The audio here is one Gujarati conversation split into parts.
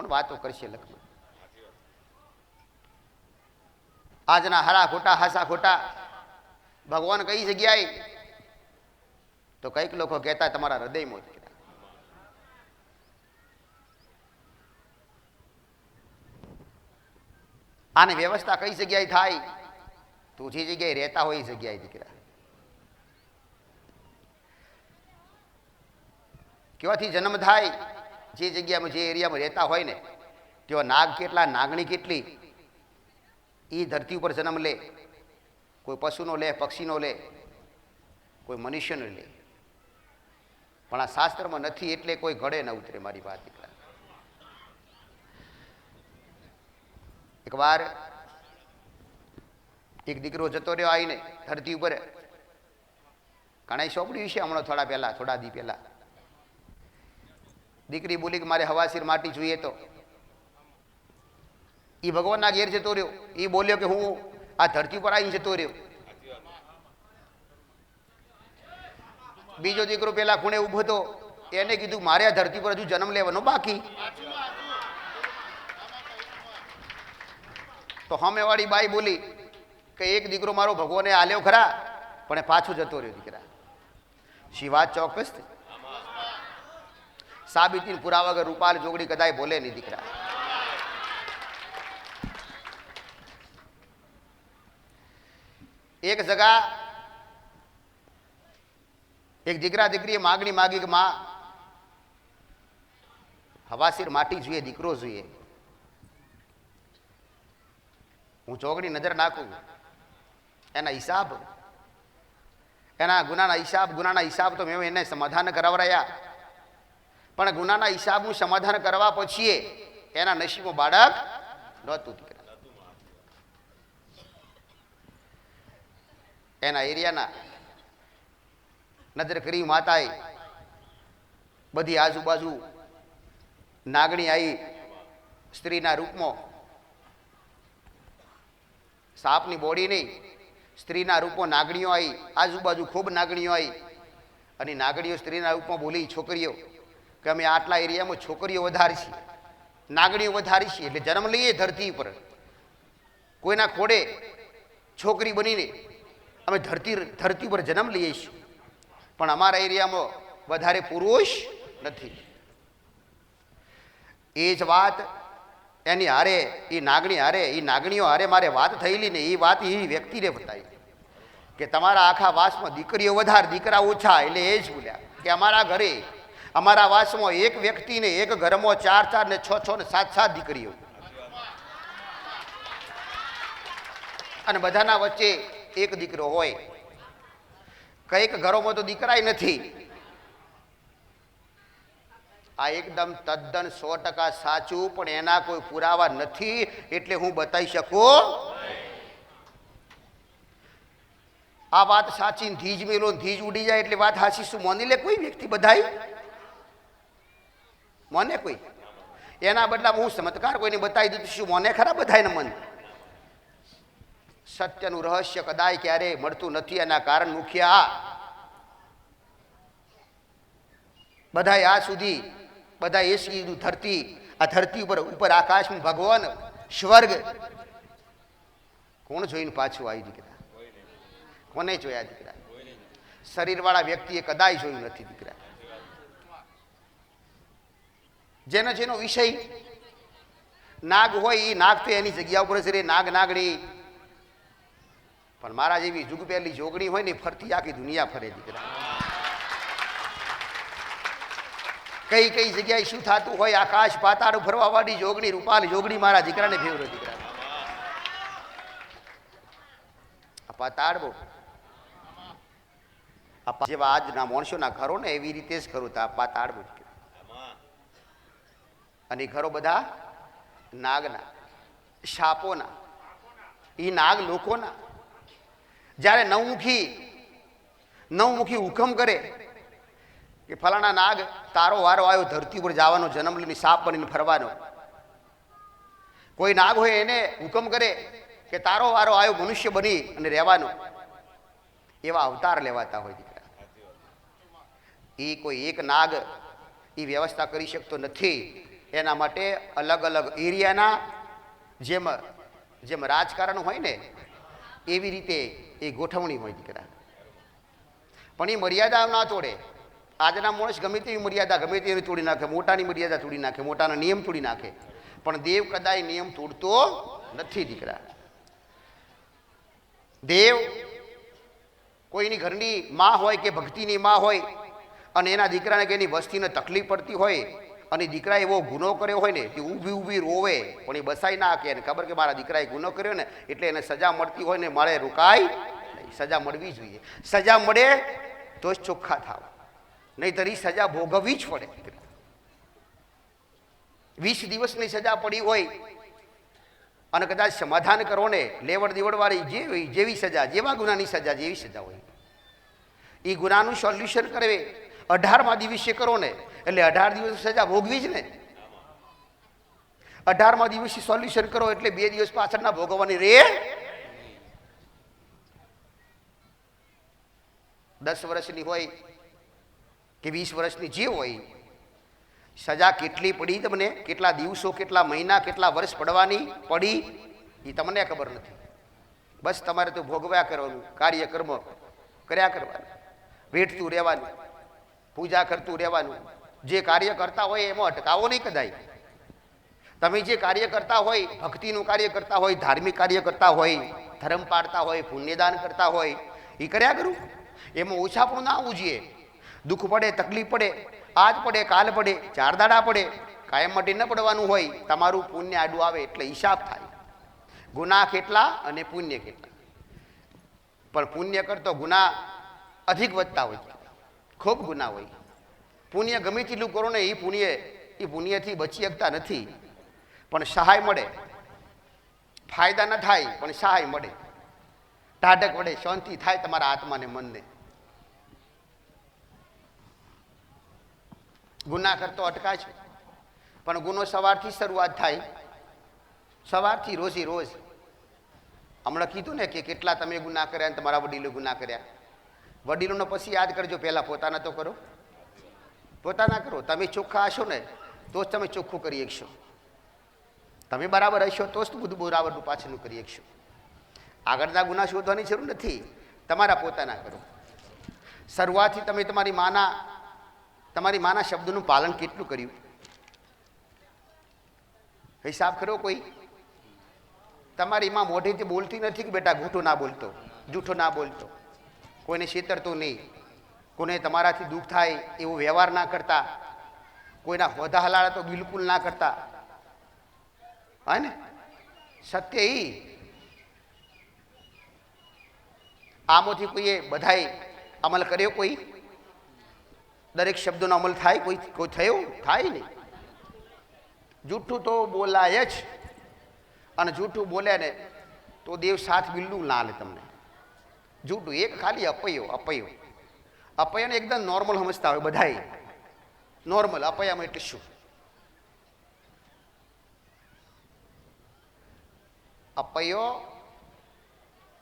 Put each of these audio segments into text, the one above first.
કોણ વાતો કરશે લખમાં આજના હારા ખોટા, હાસા ખોટા ભગવાન કઈ જગ્યાએ? તો કંઈક લોકો કહેતા તમારા હૃદયમાં. આની વ્યવસ્થા કઈ જગ્યાએ થાય? તું જે જગ્યાએ રહેતા હોય એ જગ્યાએ દીકરા. કેવાથી જન્મ થાય? જે જગ્યામાં, જે એરિયામાં રહેતા હોય ને, તેઓ નાગ કેટલા, નાગણી કેટલી એ ધરતી ઉપર જન્મ લે. કોઈ પશુનો લે, પક્ષીનો લે, કોઈ મનુષ્યનો લે. પણ આ શાસ્ત્રમાં નથી એટલે કોઈ ઘડે ન ઉતરે મારી વાત દીકરા એકવાર એક દીકરો જતો રહ્યો આવીને ધરતી ઉપર. ઘણા ચોપડી છે હમણાં થોડા પહેલા, થોડા દી પહેલા. દીકરી બોલી કે મારે હવાસીર માટી જોઈએ તો. એ ભગવાનના ઘેર જતો રહ્યો. એ બોલ્યો કે હું આ ધરતી પર આવીને જતો રહ્યો. બીજો દીકરો પેલા ખૂણે ઊભો હતો. એને કીધું, મારે આ ધરતી પર હજુ જન્મ લેવાનો બાકી. તો સામેવાળી બાઈ બોલી કે એક દીકરો મારો ભગવાને આલ્યો ખરા, પણ પાછો જતો રહ્યો દીકરા. શિવા ચોક્કસ સાબિતી પુરાવા વગર રૂપાલ જોગડી કદાય બોલે નહીં દીકરા. એક જગા એક દીકરા દીકરીએ માગણી માગી કે, માં, હવાસીર માટી જોઈએ, દીકરો જોઈએ. હું ચોગડી નજર નાખું, એના હિસાબ, એના ગુનાના હિસાબ ગુનાના હિસાબ તો મેં એને સમાધાન કરાવરાયા. પણ ગુનાના હિસાબનું સમાધાન કરવા પછી એના નસીબમાં બાળક નહોતું એના એરિયાના નજર કરી માતાએ બધી આજુબાજુ નાગણી આવી સ્ત્રીના રૂપમાં સાપની બોડી નહીં, સ્ત્રીના રૂપમાં નાગણીઓ આવી આજુબાજુ ખૂબ નાગણીઓ આવી અને નાગણીઓ સ્ત્રીના રૂપમાં બોલી, છોકરીઓ કે અમે આટલા એરિયામાં છોકરીઓ વધારી છીએ નાગણીઓ વધારી છીએ એટલે જન્મ લઈએ ધરતી પર કોઈના ખોડે છોકરી બનીને અમે ધરતી ધરતી પર જન્મ લઈએ છીએ. પણ અમારા એરિયામાં વધારે પુરુષ નથી. એ જ વાત એની હારે, એ નાગણી હારે, એ નાગણીઓ હારે મારે વાત થયેલી ને એ વાત એ વ્યક્તિને બતાવી. કે તમારા આખા વાસમાં દીકરીઓ વધારે, દીકરા ઓછા, એટલે એ જ બોલ્યા. કે અમારા ઘરે અમારા વાસમાં એક વ્યક્તિને એક ઘરમાં ચાર ચાર ને છ છ ને સાત સાત દીકરીઓ. અને બધાના વચ્ચે એક દીકરો હોય. કંઈક ઘરોમાં તો દીકરાય નથી. આ એકદમ તદ્દન સો ટકા સાચું, પણ એના કોઈ પુરાવા નથી, એટલે હું બતાવી શકું? આ વાત સાચી ધીજ મેલો ધીજ ઉડી જાય, એટલે વાત હાસીશું મોની લે કોઈ વ્યક્તિ બધાય? મોને કોઈ? એના બદલામાં હું ચમત્કાર કોઈને બતાવી દીધું શું મોને ખરા બધાને મન? સત્યનું રહસ્ય કદાય ક્યારે મળતું નથી, એના કારણ મુખ્ય આ. બધાય આ સુધી બધા એ કીધું ધરતી, આ ધરતી ઉપર ઉપર આકાશમાં ભગવાન, સ્વર્ગ. કોણ જોઈને પાછું આવી દીકરા? કોને જોયા દીકરા? શરીરવાળા વ્યક્તિએ કદાય જોયું નથી દીકરા. જેનો જેનો વિષય. નાગ હોય એ નાગ તો એની જગ્યા ઉપર છે રે નાગ નાગણી પણ મારા જેવી જુગ પહેલી જોગણી હોય ને ફરતી આખી દુનિયા ફરે દીકરા. કઈ કઈ જગ્યાએ શું થતું હોય, આકાશ પાતાળ ફરવા વાળી જોગણી, રૂપાલ જોગણી મારા દીકરાને ફેવરો દીકરા. આ પાતાળ જેવા આજના માણસોના ઘરો ને એવી રીતે જ ખરું તા પાતાળ બહુ અને ઘરો બધા નાગના સાપોના એ નાગ લોકોના. જ્યારે નવમુખી નવમુખી હુકમ કરે કે ફલાણા નાગ તારો વારો આવ્યો, ધરતી ઉપર જવાનો જન્મ લઈને સાપ બનીને ફરવાનો. કોઈ નાગ હોય એને હુકમ કરે કે તારો વારો આવ્યો, મનુષ્ય બની અને રહેવાનો. એવા અવતાર લેવાતા હોય દીકરા. એ કોઈ એક નાગ એ વ્યવસ્થા કરી શકતો નથી. એના માટે અલગ અલગ એરિયાના જેમ જેમ રાજકારણ હોય ને, એવી રીતે એ ગોઠવણી હોય દીકરા. પણ એ મર્યાદા ના તોડે. આજના માણસ ગમે તેવી મર્યાદા, ગમે તેવી તોડી નાખે, મોટાની મર્યાદા તોડી નાખે, મોટાના નિયમ તોડી નાખે. પણ દેવ કદાય નિયમ તોડતો નથી દીકરા. દેવ કોઈની ઘરની માં હોય કે ભક્તિની માં હોય અને એના દીકરાને કે એની વસ્તીને તકલીફ પડતી હોય અને દીકરા એવો ગુનો કર્યો હોય ને કે ઊભી ઊભી રોવે, પણ એ બસાઈ ના કે ખબર કે મારા દીકરાએ ગુનો કર્યો ને એટલે એને સજા મળતી હોય ને મારે રોકાય સજા મળવી જોઈએ. સજા મળે તો જ ચોખ્ખા થાવ. નહીંતર એ સજા ભોગવવી જ પડે વીસ દિવસની સજા પડી હોય અને કદાચ સમાધાન કરો ને, લેવડ દેવડવાળી જેવી જેવી સજા, જેવા ગુનાની સજા, જેવી સજા હોય. એ ગુનાનું સોલ્યુશન કરે અઢારમાં દિવસે કરો ને એટલે અઢાર દિવસ સજા ભોગવી જ ને? અઢારમાં દિવસે સોલ્યુશન કરો એટલે બે દિવસ પાછળના ભોગવવાની રે દસ વર્ષની હોય કે વીસ વર્ષની જે હોય, સજા કેટલી પડી તમને? કેટલા દિવસો, કેટલા મહિના, કેટલા વર્ષ પડવાની પડી? એ તમને ખબર નથી. બસ તમારે તો ભોગવ્યા કરવાનું, કાર્યક્રમ કર્યા કરવાનું. વેઠતું રહેવાનું, પૂજા કરતું રહેવાનું. જે કાર્ય કરતા હોય એમાં અટકાવો નહીં કદાય. તમે જે કાર્ય કરતા હોય, ભક્તિનું કાર્ય કરતા હોય, ધાર્મિક કાર્ય કરતા હોય, ધર્મ પાડતા હોય, પુણ્યદાન કરતા હોય, એ કર્યા કરું? એમાં ઓછાપણું ના ઉજીએ. દુઃખ પડે, તકલીફ પડે, આજ પડે, કાલ પડે, ચાર દાડા પડે, કાયમ માટે ન પડવાનું હોય, તમારું પુણ્ય આડું આવે એટલે હિસાબ થાય. ગુના કેટલા અને પુણ્ય કેટલા? પણ પુણ્ય કરતો ગુના અધિક વધતા હોય. ખૂબ ગુના હોય. પુણ્ય ગમે તેટલું કરો ને એ પુણ્ય એ પુણ્યથી બચી શકતા નથી. પણ સહાય મળે. ફાયદા ન થાય, પણ સહાય મળે. ટાઢક વડે શાંતિ થાય તમારા આત્માને મનને. ગુના કરતો અટકાય છે. પણ ગુનો સવારથી શરૂઆત થાય. સવારથી રોજી રોજ. હમણાં કીધું ને કે કેટલા તમે ગુના કર્યા તમારા વડીલો ગુના કર્યા. વડીલોનો પછી યાદ કરજો, પહેલાં પોતાના તો કરો. પોતાના કરો. તમે ચોખ્ખા હશો ને, તો જ તમે ચોખ્ખું કરી શકશો. તમે બરાબર હશો, તો જ બધું બરાબરનું પાછળનું કરી શકશો. આગળના ગુના શોધવાની જરૂર નથી. તમારા પોતાના કરો. શરૂઆતથી તમે તમારી માના તમારી માના શબ્દનું પાલન કેટલું કર્યું? હિસાબ કરો કોઈ? તમારી માં મોઢેથી બોલતી નથી કે બેટા, જૂઠું ના બોલતો, જૂઠો ના બોલતો. કોઈને છેતરતો નહીં. કોઈને તમારાથી દુઃખ થાય એવો વ્યવહાર ના કરતા, કોઈના હોદા હલાળા તો બિલકુલ ના કરતા. હા ને? સત્ય ઈ. આમાંથી કોઈએ બધાએ અમલ કર્યો કોઈ? દરેક શબ્દોનો અમલ થાય કોઈ કોઈ થયો? થાય નહીં જૂઠું તો બોલાય જ. અને જૂઠું બોલે ને તો દેવ સાથ બિલકુલ ના લે તમને. જૂઠું એક ખાલી અપયો અપયો. અપયાને એકદમ નોર્મલ સમજતા હોય બધાય. નોર્મલ અપયામાં એટલે શું? અપયો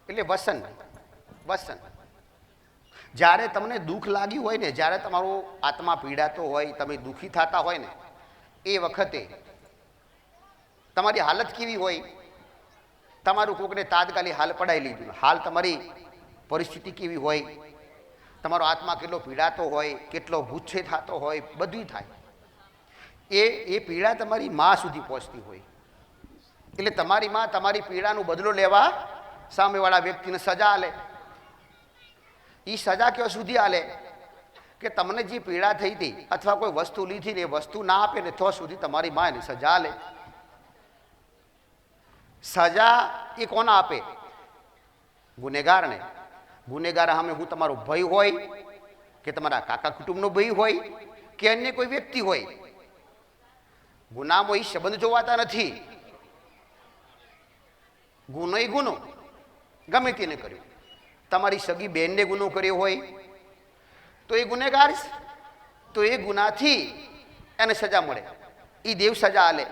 એટલે વસન વસન. જ્યારે તમને દુઃખ લાગ્યું હોય ને, જ્યારે તમારો આત્મા પીડાતો હોય, તમે દુઃખી થતા હોય ને, એ વખતે તમારી હાલત કેવી હોય? તમારું કોકને તાત્કાલિક હાલ પડાવી લીધું. હાલ તમારી પરિસ્થિતિ કેવી હોય? તમારો આત્મા કેટલો પીડાતો હોય, કેટલો ગુચ્છે થતો હોય બધું થાય. એ એ પીડા તમારી માં સુધી પહોંચતી હોય. એટલે તમારી માં તમારી પીડાનો બદલો લેવા સામેવાળા વ્યક્તિને સજા આલે. એ સજા ક્યાં સુધી આલે? કે તમને જે પીડા થઈ હતી અથવા કોઈ વસ્તુ લીધી ને એ વસ્તુ ના આપે ને તો સુધી તમારી માં એની સજા આલે. સજા એ કોના આપે? ગુનેગારને. ગુનેગાર સામે હું તમારો ભય હોય, કે તમારા કાકા કુટુંબનો ભય હોય, કે અન્ય કોઈ વ્યક્તિ હોય, ગુનામાં એ સંબંધ જોવાતા નથી. ગુનો એ ગુનો, ગમે તેને કર્યો. તમારી સગી બેનને ગુનો કર્યો હોય, તો એ ગુનેગાર તો એ ગુનાથી એને સજા મળે. એ દેવ સજા આલે.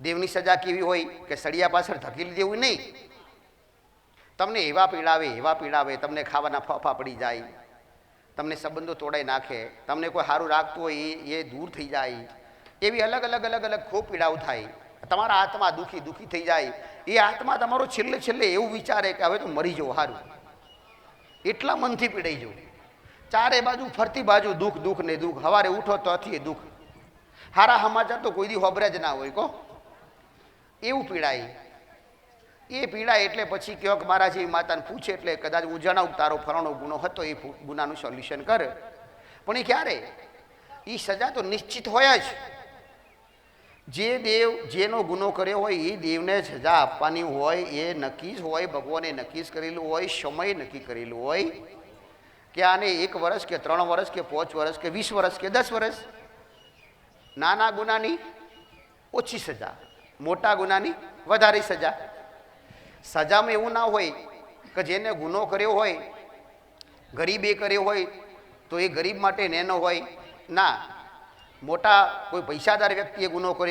દેવની સજા કેવી હોય કે સળિયા પાછળ ધકેલી દેવું નહીં. તમને એવા પીડાવે એવા પીડાવે, તમને ખાવાના ફાફા પડી જાય, તમને સંબંધો તોડાઈ નાખે, તમને કોઈ સારું રાખતું હોય એ એ દૂર થઈ જાય, એવી અલગ અલગ અલગ અલગ ખૂબ પીડાઓ થાય. તમારા આત્મા દુઃખી દુઃખી થઈ જાય. એ આત્મા તમારો છેલ્લે છેલ્લે એવું વિચારે કે હવે તો મરી જવું સારું એટલા મનથી પીડાઈ જવું. ચારે બાજુ, ફરતી બાજુ દુઃખ દુઃખ ને દુઃખ. સવારે ઉઠો તો એ દુઃખ. હારા સમાચાર તો કોઈ દી હોબરે જ ના હોય, કો. એવું પીડાય. એ પીડા એટલે પછી કહો કે મારા જેવી માતાને પૂછે એટલે કદાચ હું જણાવું તારો ફલાણો ગુનો હતો, એ ગુનાનું સોલ્યુશન કર. પણ એ ક્યારે? એ સજા તો નિશ્ચિત હોય જ. જે દેવ, જેનો ગુનો કર્યો હોય, એ દેવને સજા આપવાની હોય, એ નક્કી જ હોય, ભગવાને નક્કી જ કરેલું હોય, સમય નક્કી કરેલું હોય, કે આને એક વર્ષ કે ત્રણ વર્ષ કે પાંચ વર્ષ કે વીસ વર્ષ કે દસ વર્ષ નાના ગુનાની ઓછી સજા, મોટા ગુનાની વધારે સજા. સજામાં એવું ના હોય કે જેને ગુનો કર્યો હોય, ગરીબે કર્યો હોય, તો એ ગરીબ માટે નેનો હોય. ના, મોટા કોઈ પૈસાદાર વ્યક્તિએ ગુનો કર્યો